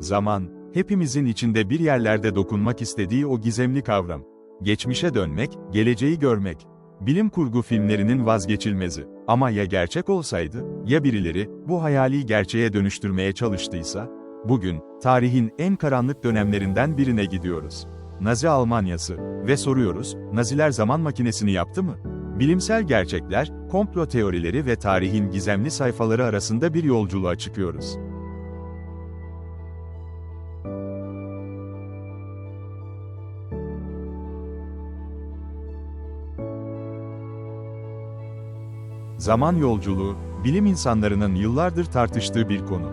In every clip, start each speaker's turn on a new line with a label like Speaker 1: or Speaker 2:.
Speaker 1: Zaman, hepimizin içinde bir yerlerde dokunmak istediği o gizemli kavram. Geçmişe dönmek, geleceği görmek. Bilim kurgu filmlerinin vazgeçilmezi. Ama ya gerçek olsaydı, ya birileri bu hayali gerçeğe dönüştürmeye çalıştıysa? Bugün, tarihin en karanlık dönemlerinden birine gidiyoruz. Nazi Almanyası ve soruyoruz, Naziler zaman makinesini yaptı mı? Bilimsel gerçekler, komplo teorileri ve tarihin gizemli sayfaları arasında bir yolculuğa çıkıyoruz. Zaman yolculuğu, bilim insanlarının yıllardır tartıştığı bir konu.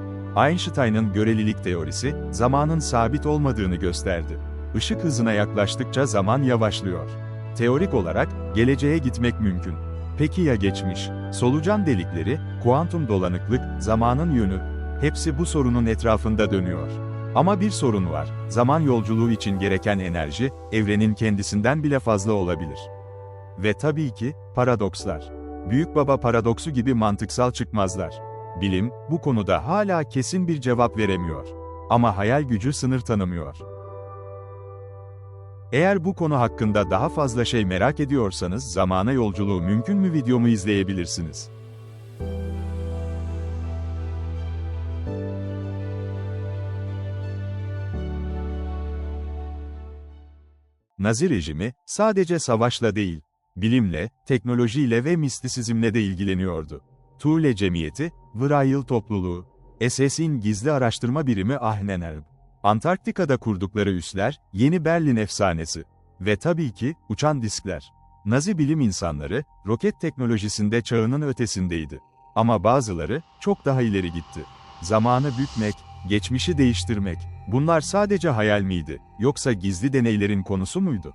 Speaker 1: Einstein'ın görelilik teorisi, zamanın sabit olmadığını gösterdi. Işık hızına yaklaştıkça zaman yavaşlıyor. Teorik olarak, geleceğe gitmek mümkün. Peki ya geçmiş? Solucan delikleri, kuantum dolanıklık, zamanın yönü, hepsi bu sorunun etrafında dönüyor. Ama bir sorun var, zaman yolculuğu için gereken enerji, evrenin kendisinden bile fazla olabilir. Ve tabii ki, paradokslar. Büyük Baba paradoksu gibi mantıksal çıkmazlar. Bilim, bu konuda hala kesin bir cevap veremiyor. Ama hayal gücü sınır tanımıyor. Eğer bu konu hakkında daha fazla şey merak ediyorsanız zamana yolculuğu mümkün mü videomu izleyebilirsiniz. Nazi rejimi, sadece savaşla değil, bilimle, teknolojiyle ve mistisizmle de ilgileniyordu. Thule Cemiyeti, Vrayıl Topluluğu, SS'in gizli araştırma birimi Ahnenerb, Antarktika'da kurdukları üsler, Yeni Berlin efsanesi ve tabii ki, uçan diskler. Nazi bilim insanları, roket teknolojisinde çağının ötesindeydi. Ama bazıları, çok daha ileri gitti. Zamanı bükmek, geçmişi değiştirmek, bunlar sadece hayal miydi, yoksa gizli deneylerin konusu muydu?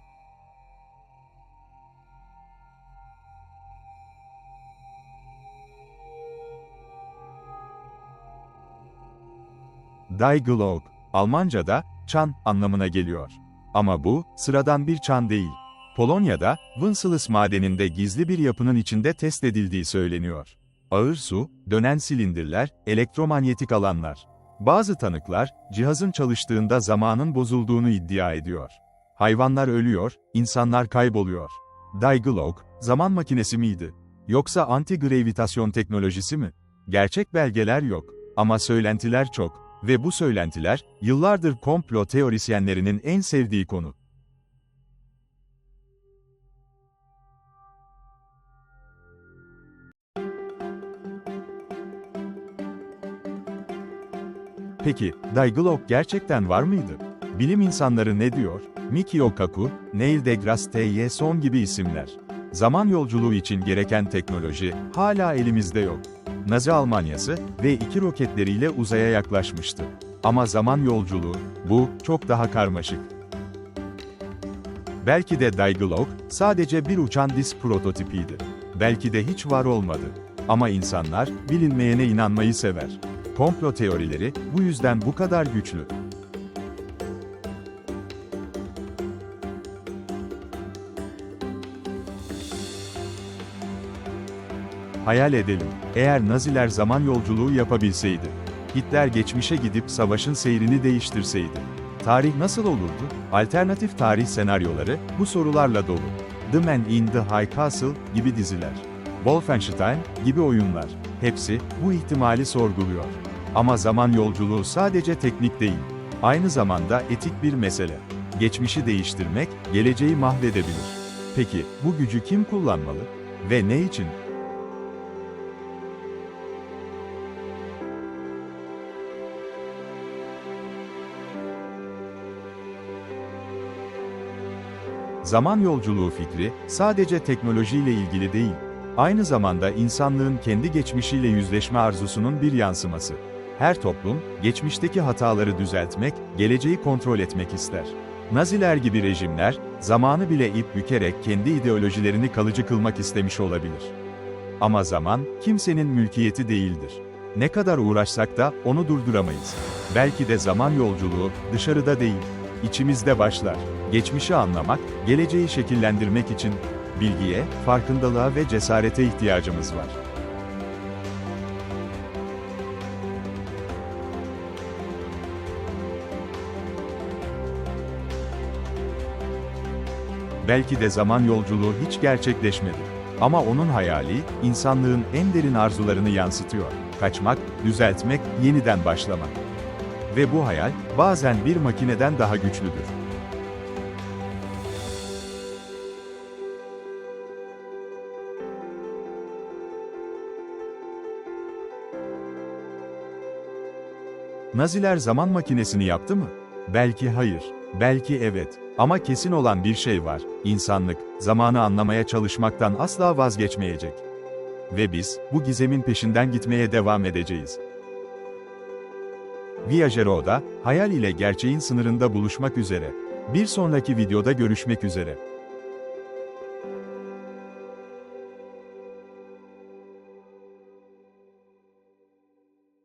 Speaker 1: Die Globe, Almanca'da, çan anlamına geliyor. Ama bu, sıradan bir çan değil. Polonya'da, Wenceslas madeninde gizli bir yapının içinde test edildiği söyleniyor. Ağır su, dönen silindirler, elektromanyetik alanlar. Bazı tanıklar, cihazın çalıştığında zamanın bozulduğunu iddia ediyor. Hayvanlar ölüyor, insanlar kayboluyor. Dialog, zaman makinesi miydi? Yoksa anti-gravitasyon teknolojisi mi? Gerçek belgeler yok. Ama söylentiler çok. Ve bu söylentiler, yıllardır komplo teorisyenlerinin en sevdiği konu. Peki, Dialog gerçekten var mıydı? Bilim insanları ne diyor? Mikio Kaku, Neil deGrasse Tyson gibi isimler. Zaman yolculuğu için gereken teknoloji hala elimizde yok. Nazi Almanyası ve iki roketleriyle uzaya yaklaşmıştı. Ama zaman yolculuğu, bu, çok daha karmaşık. Belki de Dialog, sadece bir uçan disk prototipiydi. Belki de hiç var olmadı. Ama insanlar, bilinmeyene inanmayı sever. Komplo teorileri, bu yüzden bu kadar güçlü. Hayal edelim, eğer Naziler zaman yolculuğu yapabilseydi, Hitler geçmişe gidip savaşın seyrini değiştirseydi, tarih nasıl olurdu? Alternatif tarih senaryoları, bu sorularla dolu. The Man in the High Castle gibi diziler. Wolfenstein gibi oyunlar. Hepsi, bu ihtimali sorguluyor. Ama zaman yolculuğu sadece teknik değil. Aynı zamanda etik bir mesele. Geçmişi değiştirmek, geleceği mahvedebilir. Peki, bu gücü kim kullanmalı? Ve ne için? Zaman yolculuğu fikri, sadece teknolojiyle ilgili değil, aynı zamanda insanlığın kendi geçmişiyle yüzleşme arzusunun bir yansıması. Her toplum, geçmişteki hataları düzeltmek, geleceği kontrol etmek ister. Naziler gibi rejimler, zamanı bile ip bükerek kendi ideolojilerini kalıcı kılmak istemiş olabilir. Ama zaman, kimsenin mülkiyeti değildir. Ne kadar uğraşsak da onu durduramayız. Belki de zaman yolculuğu, dışarıda değil, içimizde başlar. Geçmişi anlamak, geleceği şekillendirmek için bilgiye, farkındalığa ve cesarete ihtiyacımız var. Belki de zaman yolculuğu hiç gerçekleşmedi. Ama onun hayali, insanlığın en derin arzularını yansıtıyor. Kaçmak, düzeltmek, yeniden başlamak. Ve bu hayal, bazen bir makineden daha güçlüdür. Naziler zaman makinesini yaptı mı? Belki hayır, belki evet. Ama kesin olan bir şey var. İnsanlık, zamanı anlamaya çalışmaktan asla vazgeçmeyecek. Ve biz, bu gizemin peşinden gitmeye devam edeceğiz. Viajero'da, hayal ile gerçeğin sınırında buluşmak üzere. Bir sonraki videoda görüşmek üzere.